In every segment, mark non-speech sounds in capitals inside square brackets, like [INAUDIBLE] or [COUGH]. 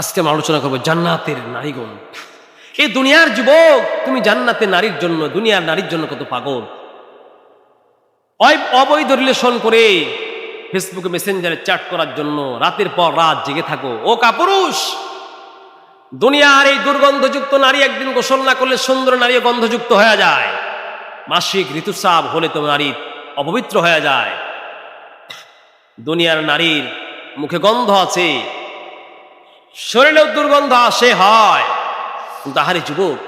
আজকে আমরা আলোচনা করব জান্নাতের নারীগণ। এই দুনিয়ার যুবক, তুমি জান্নাতের নারীর জন্য, দুনিয়ার নারীর জন্য কত পাগল। অবৈধ রিলেশন করে ফেসবুকে মেসেঞ্জারে চ্যাট করার জন্য রাতের পর রাত জেগে থাকো। ও কাপুরুষ! দুনিয়ার এই দুর্গন্ধযুক্ত নারী একদিন গোসল না করলে সুন্দর নারী গন্ধযুক্ত হয়ে যায়। মাসিক ঋতুস্রাব হলে তো নারী অপবিত্র হয়ে যায়। দুনিয়ার নারীর মুখে গন্ধ আছে। শরীরেও দুর্গন্ধ আসে, হয়। তাহারে যুবক,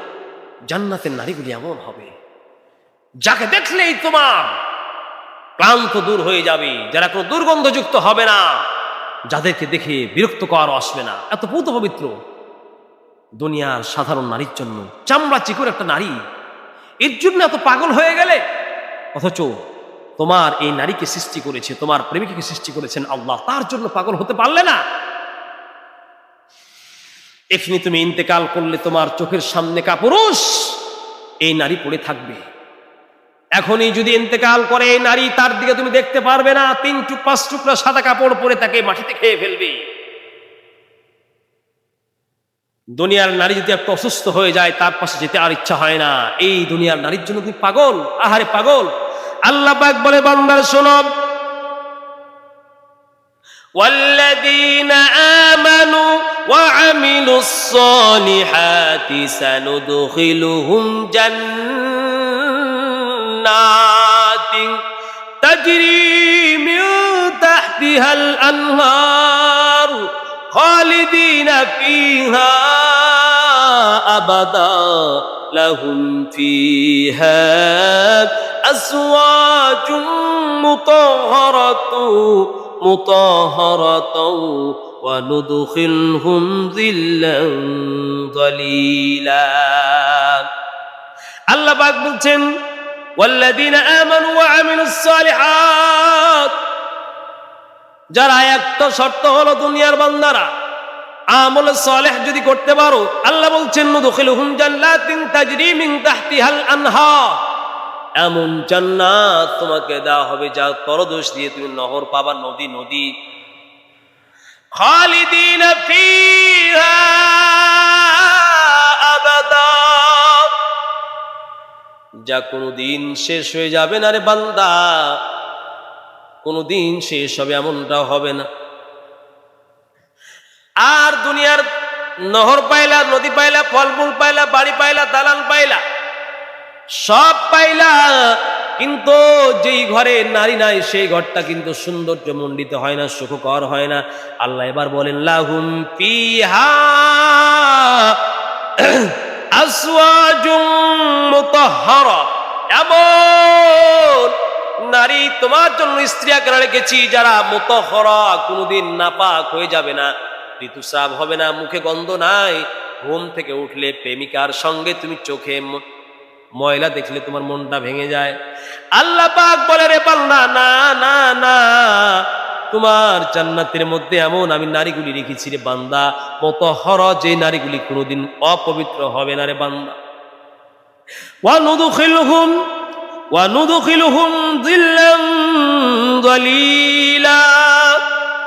জান্নাতের নারীগুলি এমন হবে, যাকে দেখলেই তোমার ক্লান্ত দূর হয়ে যাবে, যারা কোনো দুর্গন্ধযুক্ত হবে না, যাদেরকে দেখে বিরক্ত কর আসবে না। এত পুত পবিত্র। দুনিয়ার সাধারণ নারীর জন্য চামড়া চিকুর একটা নারী, এর জন্য এত পাগল হয়ে গেলে, অথচ তোমার এই নারীকে সৃষ্টি করেছে, তোমার প্রেমিকাকে সৃষ্টি করেছেন আল্লাহ, তার জন্য পাগল হতে পারলে না। এখানে তুমি ইন্তেকাল করলে তোমার চোখের সামনে কাপুরুষ এই নারী পড়ে থাকবে এখনই যদি ইন্তেকাল করে এই নারী তার দিকে তুমি দেখতে পারবে না তিন টুক পাঁচ টুকরা সাদা কাপড় পরে তাকে মাটিতে খেয়ে ফেলবে দুনিয়ার নারী যদি একটু অসুস্থ হয়ে যায় তার পাশে যেতে আর ইচ্ছা হয় না এই দুনিয়ার নারীর জন্য তুমি পাগল আহারে পাগল আল্লাহ পাক বলে বান্দার শোনব والذين آمنوا وعملوا الصالحات سندخلهم جنات تجري من تحتها الأنهار خالدين فيها أبدا. لهم فيها أزواج مطهرة مطهرة وندخلهم ظلا ظليلا আল্লাহ পাক বলছেন والذين آمنوا وعملوا الصالحات যারা একটা শর্ত হলো দুনিয়ার বান্দারা আমল সালেহ যদি করতে পারো আল্লাহ বলছেন নুদখিলুহুম জান্নাতিন তাজরি মিন তাহতিহাল আনহার এমন জান্নাত তোমাকে দেওয়া হবে যা তরদোষ দিয়ে তুমি নহর পাবা নদী নদী খালিদিন ফিহা আবাদা। যা কোনোদিন শেষ হয়ে যাবে না রে বান্দা, কোনোদিন শেষ হবে এমনটা হবে না। আর দুনিয়ার নহর পাইলা, নদী পাইলা, ফলমূল পাইলা, বাড়ি পাইলা, দালান পাইলা, সব পাইলা। কিন্তু যেই ঘরে নারী নাই, সেই ঘরটা কিন্তু সৌন্দর্য মণ্ডিত হয় না, সুখকর হয় না। আল্লাহ এবার বলেন, লাহুম পিহা আসওয়াজুম মুতাহহারা। এমন নারী তোমার জন্য স্ত্রী আকারে রেখেছি যারা মুতাহহারা, কোনোদিন নাপাক হয়ে যাবে না। ঋতুস্রাব হবে না, মুখে গন্ধ নাই। ঘুম থেকে উঠলে প্রেমিকার সঙ্গে তুমি চোখে ময়লা দেখলে তোমার মনটা ভেঙে যায়। আল্লাহ পাক বলে, রে পাল্লা না না না। তোমার জান্নাতের মধ্যে এমন আমি নারীগুলি রেখেছি রে বান্দা। মত হর যে নারীগুলি কোনোদিন অপবিত্র হবে না রে বান্দা।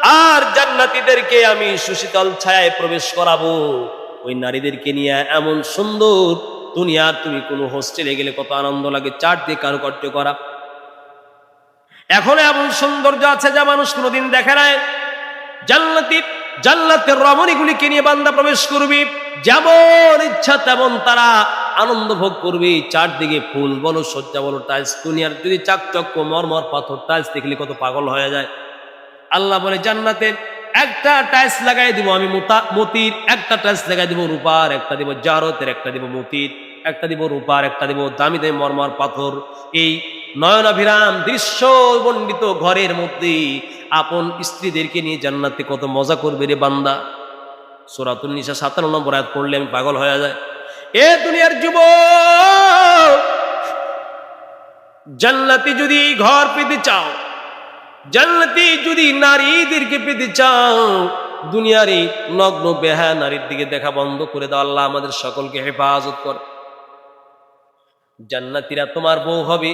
আর জান্নাতিদেরকে আমি সুশীতল ছায় প্রবেশ করাবো। ওই নারীদেরকে নিয়ে এমন সুন্দর দুনিয়া তুমি কোনো হোস্টেলে গেলে কত আনন্দ লাগে চার দিয়ে কারুকার্য করা। এখন এমন সৌন্দর্য আছে যা মানুষ কোনোদিন দেখে নাই। জান্নাতি, জান্নাতের রমণীগুলিকে নিয়ে বান্দা প্রবেশ করবি, যেমন ইচ্ছা তেমন তারা আনন্দ ভোগ করবি। চারদিকে ফুল বলো সজ্জা বলো টাইলস দুনিয়ার যদি চাকচক্য, মরমর পাথর টাইলস দেখলে কত পাগল হয়ে যায়। আল্লাহ বলে জান্নাতের একটা টাইলস লাগাই দিব আমি মোতা- মতির, একটা টাইলস লাগাই দিব রূপার, একটা দিব জারতের, একটা দিব মতির, একটা দিব রূপার, একটা দিব দামি দামি মরমর পাথর। এই নয়নাভিরাম দৃশ্য বন্ডিত ঘরের মধ্যে আপন স্ত্রীদেরকে নিয়ে জান্নাতে কত মজা করবে রে বান্দা। সোরাতুল নিশা সাতান্ন নম্বর আয়াত পড়লে আমি পাগল হয়ে যায় এ দুনিয়ার যুব জান্নাতি যদি ঘর পেতে চাও জান্নাতি যদি নারীদেরকে পেতে চাও দুনিয়ার এই নগ্ন বেহা নারীর দিকে দেখা বন্ধ করে দাও, আল্লাহ আমাদের সকলকে হেফাজত কর। জান্নাতিরা তোমার বউ হবে,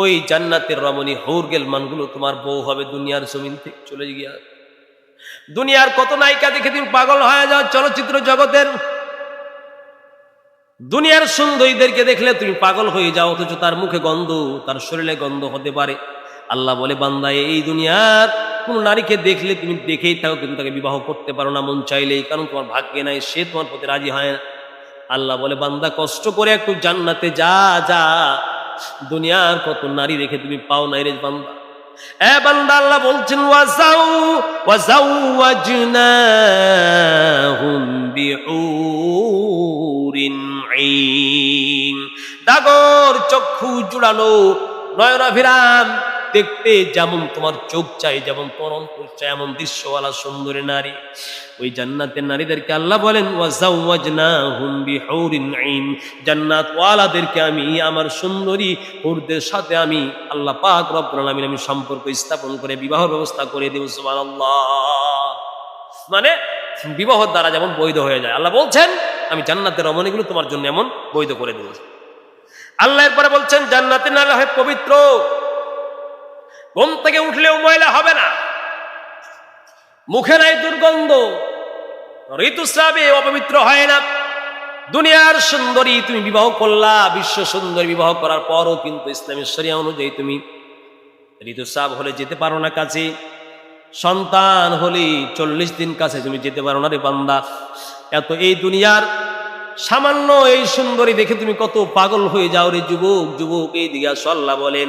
ওই জান্নাতের রমণী হৌরগেল মানগুলো তোমার বউ হবে, দুনিয়ার জমিন থেকে চলে গিয়া। দুনিয়ার কত নায়িকা দেখে তুমি পাগল হয়ে যাও, চলচ্চিত্র জগতের। দুনিয়ার সুন্দরীদেরকে দেখলে তুমি পাগল হয়ে যাও, অথচ তার মুখে গন্ধ, তার শরীরে গন্ধ হতে পারে। আল্লাহ বলে, বান্দা, এই দুনিয়ার কোন নারীকে দেখলে তুমি দেখেই থাকো, কিন্তু তাকে বিবাহ করতে পারো না, মন চাইলেই, কারণ তোমার ভাগ্যে নাই, সে তোমার প্রতি রাজি হয় না। আল্লাহ বলে, বান্দা, কষ্ট করে একটু জান্নাতে যা যা। দুনিয়ার কত নারী রেখে তুমি পাও নাই রে বান্দা। এ বান্দা, আল্লাহ বলছেন, ওয়াজাউ ওয়াজাওয়াজনাহুম বিহুরিন আইন। ডাগর চক্ষু জুড়ানো নয়নাভিরাম দেখতে যেমন তোমার চোখ চাই যেমন তোমার চাই এমন দৃশ্যওয়ালা সুন্দরী নারী। ওই জান্নাতের নারীদেরকে আল্লাহ বলেন, ওয়াজাওয়াজনাহুম বিহুরিন আইন জান্নাত ওয়ালাদেরকে আমি, আমার সুন্দরী হুরদের সাথে আমি আল্লাহ পাক রব্বুল আলামিন আমি সম্পর্ক স্থাপন করে বিবাহ ব্যবস্থা করে দেব, সুবহানাল্লাহ। মানে বিবাহ দ্বারা যেমন বৈধ হয়ে যায়। আল্লাহ বলছেন, আমি জান্নাতের রমণীগুলো তোমার জন্য এমন বৈধ করে দেব। আল্লাহ এরপরে বলছেন জান্নাতের নারী হয় পবিত্র। ঘুম থেকে উঠলেও ময়লা হবে না। মুখে নাই দুর্গন্ধ, ঋতুস্রাবে অপবিত্র হয় না। দুনিয়ার সুন্দরী তুমি বিবাহ করলা, বিশ্ব সুন্দরী বিবাহ করার পরও কিন্তু ইসলামের শরিয়া অনুযায়ী তুমি ঋতুস্রাব হলে যেতে পারো না কাছে সন্তান হলে চল্লিশ দিন কাছে তুমি যেতে পারো না রে বান্দা। এত এই দুনিয়ার সামান্য এই সুন্দরী দেখে তুমি কত পাগল হয়ে যাও রে যুবক যুবক, এই দিকে আসো, আল্লাহ বলেন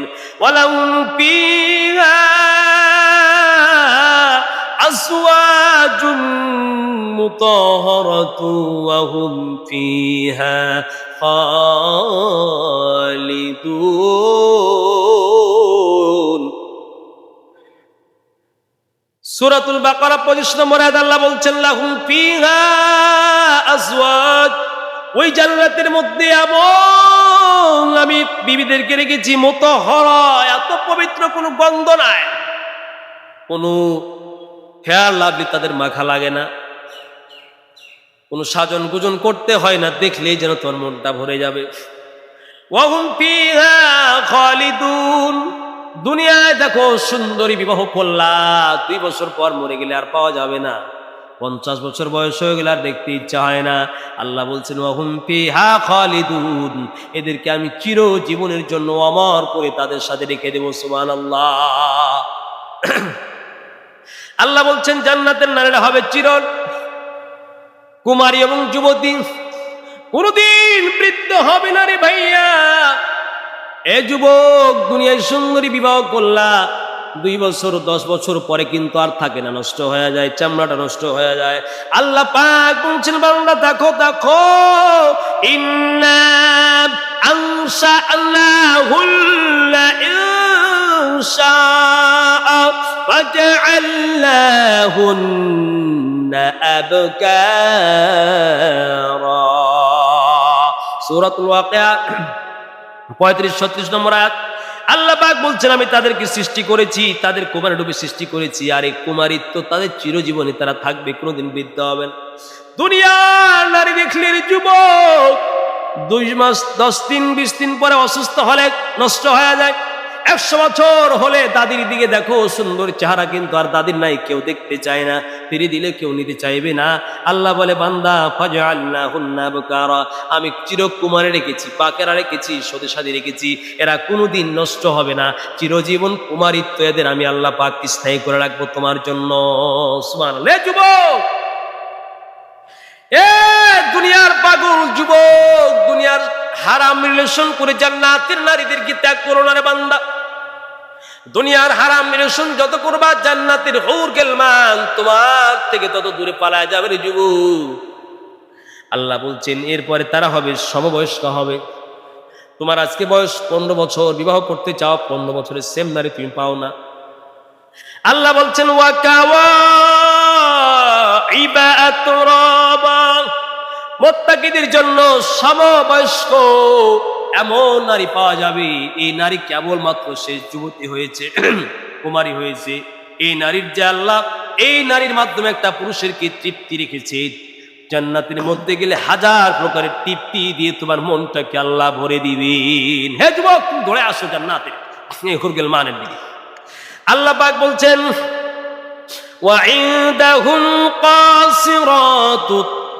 সূরাতুল বাকারা 25 নম্বর আয়াত আল্লাহ বলছেন, লাহুম ফিহা আজওয়াজ ওই জান্নাতের মধ্যে এমন আমি বিবিদেরকে রেখেছি মতো হরা এত পবিত্র, কোনো গন্ধ নাই। কোনো হেয়ার লাভলি তাদের মাখা লাগে না। কোনো সাজন গুজন করতে হয় না, দেখলেই যেন তোর মনটা ভরে যাবে। দুনিয়ায় দেখো সুন্দরী বিবাহ করলা, দুই বছর পর মরে গেলে আর পাওয়া যাবে না। পঞ্চাশ বছর বয়স হয়ে গেলে আর দেখতে ইচ্ছা হয় না। আল্লাহ বলছেন ফিহা খালিদুন। এদেরকে আমি চির জীবনের জন্য অমর করে তাদের সাথে রেখে দেবো, সুবহানাল্লাহ। [CLEARS THROAT] আল্লাহ বলছেন, জান্নাতের নারীরা হবে চিরন, কুমারী এবং যুবতী। কোনদিন বৃদ্ধ হবে না রে ভাইয়া। এ যুবক, দুনিয়ায় সুন্দরী বিবাহ করলা দুই বছর দশ বছর পরে কিন্তু আর থাকে না নষ্ট হয়ে যায় চামড়াটা নষ্ট হয়ে যায় আল্লাহ পাক বলছেন বাংলা দেখো দেখো ইন্না আনসা আল্লাহুল্লা ইনসা فجعلناهن أبكارا سورة الواقعة পঁয়ত্রিশ ছত্রিশ নম্বর আয়াত আল্লাহ পাক বলছেন, আমি তাদেরকে সৃষ্টি করেছি, তাদের কুমারী রূপে সৃষ্টি করেছি, আর এই কুমারিত্ব তাদের চিরজীবনে তারা থাকবে, কোনোদিন বৃদ্ধ হবে না। দুনিয়ার নারী দেখলে রে যুবক দুই মাস, দশ দিন, বিশ দিন পরে অসুস্থ হলে নষ্ট হয়ে যায়। একশো বছর হলে দাদির দিকে দেখো, সুন্দর চেহারা কিন্তু আর দাদির নাই, কেউ দেখতে চায় না ফিরে দিলে কেউ নিতে চাইবে না। আল্লাহ বলে, বান্দা ফাজা আল্লাহ আমি চিরকুমারে রেখেছি, পাকেরা রেখেছি, সদে সাদে রেখেছি, এরা কোনোদিন নষ্ট হবে না। চিরজীবন কুমারিত্ব এদের, আমি আল্লাহ পাক স্থায়ী করে রাখব তোমার জন্য। যুবক! এ দুনিয়ার পাগল যুবক, দুনিয়ার হারাম রিলেশন করে জান্নাতের নারীদেরকে ত্যাগ করো না রে বান্দা। দুনিয়ার হারাম রিলেশন যত করবা, জান্নাতের হৌর গেলমান তোমার থেকে তত দূরে পালায় যাবে রে যুবক। আল্লাহ বলছেন, এরপরে তারা হবে, সমবয়স্ক হবে। তোমার আজকে বয়স পনেরো বছর, বিবাহ করতে চাও, পনেরো বছরের সেম নারী তুমি পাও না। আল্লাহ বলছেন, ওয়াকাওয়া ইবা মোত্তাকিদের জন্য সমবয়স্ক এমন নারী পাওয়া যাবে এই নারী কেবলমাত্র সে যুবতী হয়েছে [CLEARS THROAT] কুমারী হয়েছে এই নারীর যে আল্লাহ এই নারীর মাধ্যমে একটা পুরুষের কি তৃপ্তি রেখেছে জান্নাতের মধ্যে গেলে হাজার প্রকারের তৃপ্তি দিয়ে তোমার মনটাকে আল্লাহ ভরে দিবেন হে যুবক তুমি ধরে আসো জান্নাতে গেল মানের দিকে আল্লাহ পাক বলছেন وعندهم قاصرات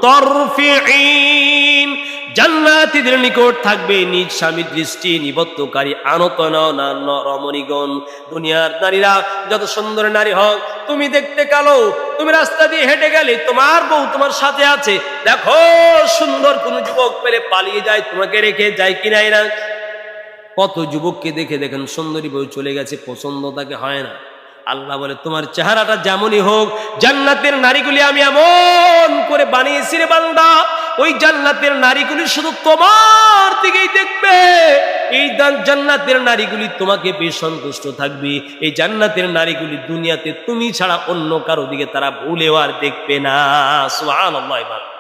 মুতারফিন জান্নাতীদের নিকট থাকবে নিজ স্বামী দৃষ্টি, নিবদ্ধকারী আনত রমণীগণ দুনিয়ার নারীরা, যত সুন্দর নারী হোক, তুমি দেখতে কালো, তুমি রাস্তা দিয়ে হেঁটে গেলে তোমার বউ তোমার সাথে আছে। দেখো, সুন্দর কোনো যুবক পেলে পালিয়ে যায়, তোমাকে রেখে যায় কিনাই না? কত যুবককে দেখে দেখেন, সুন্দরী বউ চলে গেছে, পছন্দ তাকে হয় না। আল্লাহ বলে, তোমার চেহারাটা যেমনই হোক, জান্নাতের নারীগুলি আমি এমন করে বানিয়েছি রে বান্দা। ওই জান্নাতের নারীগুলি শুধু তোমার দিকেই দেখবে। এই জান্নাতের নারীগুলি তোমাকে বেশ সন্তুষ্ট থাকবে। এই জান্নাতের নারীগুলি দুনিয়াতে তুমি ছাড়া অন্য কারও দিকে তারা ভুলেও আর দেখবে না। সুবহানাল্লাহ